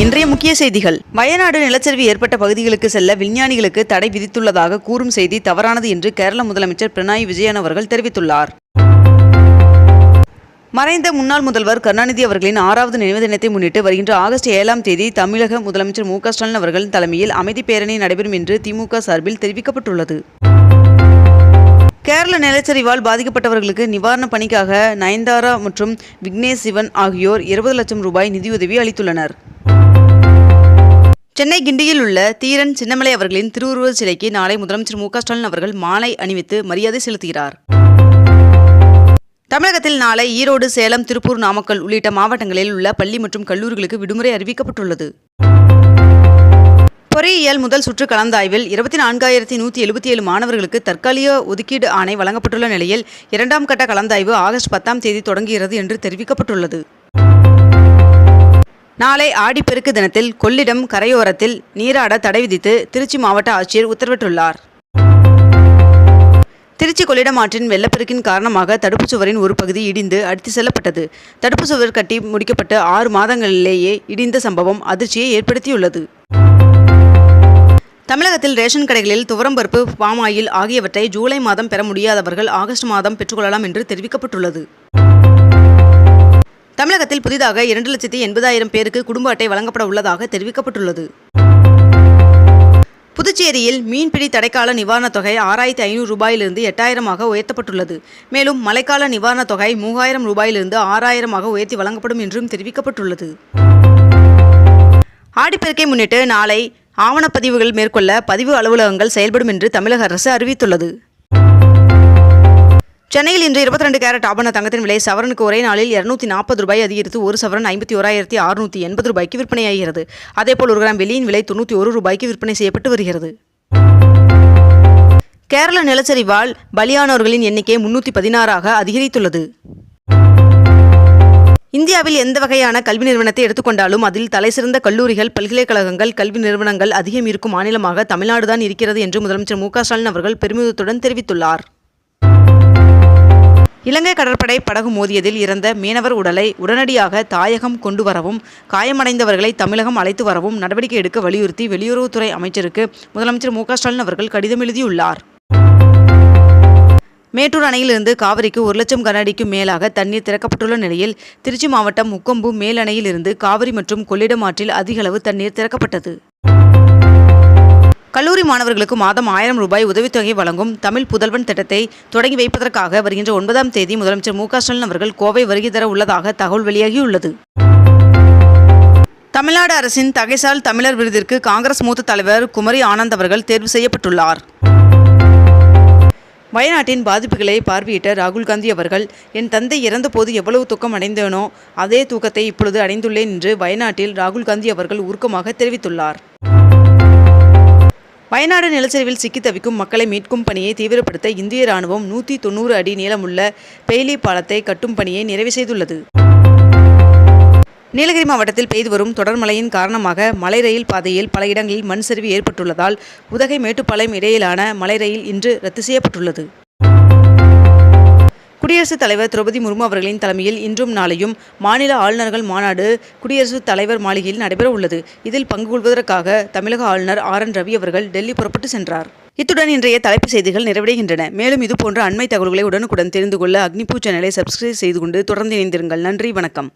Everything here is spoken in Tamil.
இன்றைய முக்கிய செய்திகள். வயநாடு நிலச்சரிவு ஏற்பட்ட பகுதிகளுக்கு செல்ல விஞ்ஞானிகளுக்கு தடை விதித்துள்ளதாக கூறும் செய்தி தவறானது என்று கேரள முதலமைச்சர் பினராயி விஜயன் அவர்கள் தெரிவித்துள்ளார். மறைந்த முன்னாள் முதல்வர் கருணாநிதி அவர்களின் ஆறாவது நினைவு தினத்தை முன்னிட்டு வருகின்ற ஆகஸ்ட் ஏழாம் தேதி தமிழக முதலமைச்சர் மு க ஸ்டாலின் அவர்கள் தலைமையில் அமைதி பேரணி நடைபெறும் என்று திமுக சார்பில் தெரிவிக்கப்பட்டுள்ளது. கேரள நிலச்சரிவால் பாதிக்கப்பட்டவர்களுக்கு நிவாரணப் பணிக்காக நயன்தாரா மற்றும் விக்னேஷ் சிவன் ஆகியோர் இருபது லட்சம் ரூபாய் நிதியுதவி அளித்துள்ளனர். சென்னை கிண்டியில் உள்ள தீரன் சின்னமலை அவர்களின் திருவுருவச் சிலைக்கு நாளை முதலமைச்சர் மு ஸ்டாலின் அவர்கள் மாலை அணிவித்து மரியாதை செலுத்துகிறார். தமிழகத்தில் நாளை ஈரோடு சேலம் திருப்பூர் நாமக்கல் உள்ளிட்ட மாவட்டங்களில் உள்ள பள்ளி மற்றும் கல்லூரிகளுக்கு விடுமுறை அறிவிக்கப்பட்டுள்ளது. பொறியியல் முதல் சுற்று கலந்தாய்வில் இருபத்தி நான்காயிரத்தி நூற்றி எழுபத்தி ஏழு மாணவர்களுக்கு தற்காலிக ஒதுக்கீடு ஆணை வழங்கப்பட்டுள்ள நிலையில் இரண்டாம் கட்ட கலந்தாய்வு ஆகஸ்ட் பத்தாம் தேதி தொடங்குகிறது என்று தெரிவிக்கப்பட்டுள்ளது. நாளை ஆடிப்பெருக்கு தினத்தில் கொள்ளிடம் கரையோரத்தில் நீராட தடை விதித்து திருச்சி மாவட்ட ஆட்சியர் உத்தரவிட்டுள்ளார். திருச்சி கொள்ளிடம் ஆற்றின் வெள்ளப்பெருக்கின் காரணமாக தடுப்புச் சுவரின் ஒரு பகுதி இடிந்து அடித்து செல்லப்பட்டது. தடுப்புச் சுவர் கட்டி முடிக்கப்பட்டு ஆறு மாதங்களிலேயே இடிந்த சம்பவம் அதிர்ச்சியை ஏற்படுத்தியுள்ளது. தமிழகத்தில் ரேஷன் கடைகளில் துவரம்பருப்பு பாம் ஆயில் ஆகியவற்றை ஜூலை மாதம் பெற முடியாதவர்கள் ஆகஸ்ட் மாதம் பெற்றுக்கொள்ளலாம் என்று தெரிவிக்கப்பட்டுள்ளது. தமிழகத்தில் புதிதாக இரண்டு லட்சத்தி எண்பதாயிரம் பேருக்கு குடும்ப அட்டை வழங்கப்பட உள்ளதாக தெரிவிக்கப்பட்டுள்ளது. புதுச்சேரியில் மீன்பிடி தடைக்கால நிவாரணத் தொகை ஆறாயிரத்தி ஐநூறு ரூபாயிலிருந்து எட்டாயிரமாக உயர்த்தப்பட்டுள்ளது. மேலும் மழைக்கால நிவாரணத் தொகை மூவாயிரம் ரூபாயிலிருந்து ஆறாயிரமாக உயர்த்தி வழங்கப்படும் என்றும் தெரிவிக்கப்பட்டுள்ளது. ஆடிப்பெருக்கை முன்னிட்டு நாளை ஆவணப்பதிவுகள் மேற்கொள்ள பதிவு அலுவலகங்கள் செயல்படும் என்று தமிழக அரசு அறிவித்துள்ளது. சென்னையில் இன்று இருபத்தி ரெண்டு கேரட் ஆபண தங்கத்தின் விலை சவரனுக்கு ஒரே நாளில் இருநூத்தி நாற்பது ரூபாய் அதிகரித்து ஒரு சவரன் ஐம்பத்தி ஓராயிரத்தி அறுநூற்றி எண்பது ரூபாய்க்கு விற்பனையாகிறது அதேபோல் ஒரு கிராம் வெள்ளியின் விலை தொண்ணூற்றி ஒரு ரூபாய்க்கு விற்பனை செய்யப்பட்டு வருகிறது. கேரள நிலச்சரிவால் பலியானோர்களின் எண்ணிக்கை முன்னூற்றி பதினாறாக அதிகரித்துள்ளது. இந்தியாவில் எந்த வகையான கல்வி நிறுவனத்தை எடுத்துக்கொண்டாலும் அதில் தலைசிறந்த கல்லூரிகள் பல்கலைக்கழகங்கள் கல்வி நிறுவனங்கள் அதிகம் இருக்கும் மாநிலமாக தமிழ்நாடுதான் இருக்கிறது என்று முதலமைச்சர் மு க ஸ்டாலின் அவர்கள் பெருமிதத்துடன் தெரிவித்துள்ளார். இலங்கை கடற்படை படகு மோதியதில் இறந்த மீனவர் உடலை உடனடியாக தாயகம் கொண்டு வரவும் காயமடைந்தவர்களை தமிழகம் அழைத்து வரவும் நடவடிக்கை எடுக்க வலியுறுத்தி வெளியுறவுத்துறை அமைச்சருக்கு முதலமைச்சர் மு ஸ்டாலின் அவர்கள் கடிதம் எழுதியுள்ளார். மேட்டூர் அணையிலிருந்து காவிரிக்கு ஒரு லட்சம் கனஅடிக்கும் மேலாக தண்ணீர் திறக்கப்பட்டுள்ள நிலையில் திருச்சி மாவட்டம் முக்கொம்பு மேல் அணையிலிருந்து காவிரி மற்றும் கொள்ளிடம் ஆற்றில் அதிகளவு தண்ணீர் திறக்கப்பட்டது. கல்லூரி மாணவர்களுக்கு மாதம் ஆயிரம் ரூபாய் உதவித்தொகை வழங்கும் தமிழ் புதல்வன் திட்டத்தை தொடங்கி வைப்பதற்காக வருகின்ற ஒன்பதாம் தேதி முதலமைச்சர் மு க ஸ்டாலின் அவர்கள் கோவை வருகை தர உள்ளதாக தகவல் வெளியாகியுள்ளது. தமிழ்நாடு அரசின் தகைசால் தமிழர் விருதிற்கு காங்கிரஸ் மூத்த தலைவர் குமரி ஆனந்த் அவர்கள் தேர்வு செய்யப்பட்டுள்ளார். வயநாட்டின் பாதிப்புகளை பார்வையிட்ட ராகுல் காந்தி அவர்கள் என் தந்தை இறந்தபோது எவ்வளவு துக்கம் அடைந்தேனோ அதே தூக்கத்தை இப்பொழுது அடைந்துள்ளேன் என்று வயநாட்டில் ராகுல் காந்தி அவர்கள் உருக்கமாக தெரிவித்துள்ளார். வயநாடு நிலச்சரிவில் சிக்கி தவிக்கும் மக்களை மீட்கும் பணியை தீவிரப்படுத்த இந்திய ராணுவம் நூற்றி தொண்ணூறு அடி நீளமுள்ள பெய்லி பாலத்தை கட்டும் பணியை நிறைவு செய்துள்ளது. நீலகிரி மாவட்டத்தில் பெய்து வரும் தொடர் மழையின் காரணமாக மலை ரயில் பாதையில் பல இடங்களில் மண் சரிவு ஏற்பட்டுள்ளதால் உதகை மேட்டுப்பாளையம் இடையிலான மலை ரயில் இன்று ரத்து செய்யப்பட்டுள்ளது. குடியரசுத் தலைவர் திரௌபதி முர்மு அவர்களின் தலைமையில் இன்றும் நாளையும் மாநில ஆளுநர்கள் மாநாடு குடியரசுத் தலைவர் மாளிகையில் நடைபெற உள்ளது இதில் பங்கு கொள்வதற்காக தமிழக ஆளுநர் ஆர் என் ரவி அவர்கள் டெல்லி புறப்பட்டு சென்றார். இத்துடன் இன்றைய தலைப்பு செய்திகள் நிறைவடைகின்றன. மேலும் இதுபோன்ற அண்மை தகவல்களை உடனுக்குடன் தெரிந்து கொள்ள அக்னிபூ சேனலை சப்ஸ்கிரைப் செய்து கொண்டு தொடர்ந்து இணைந்திருங்கள். நன்றி வணக்கம்.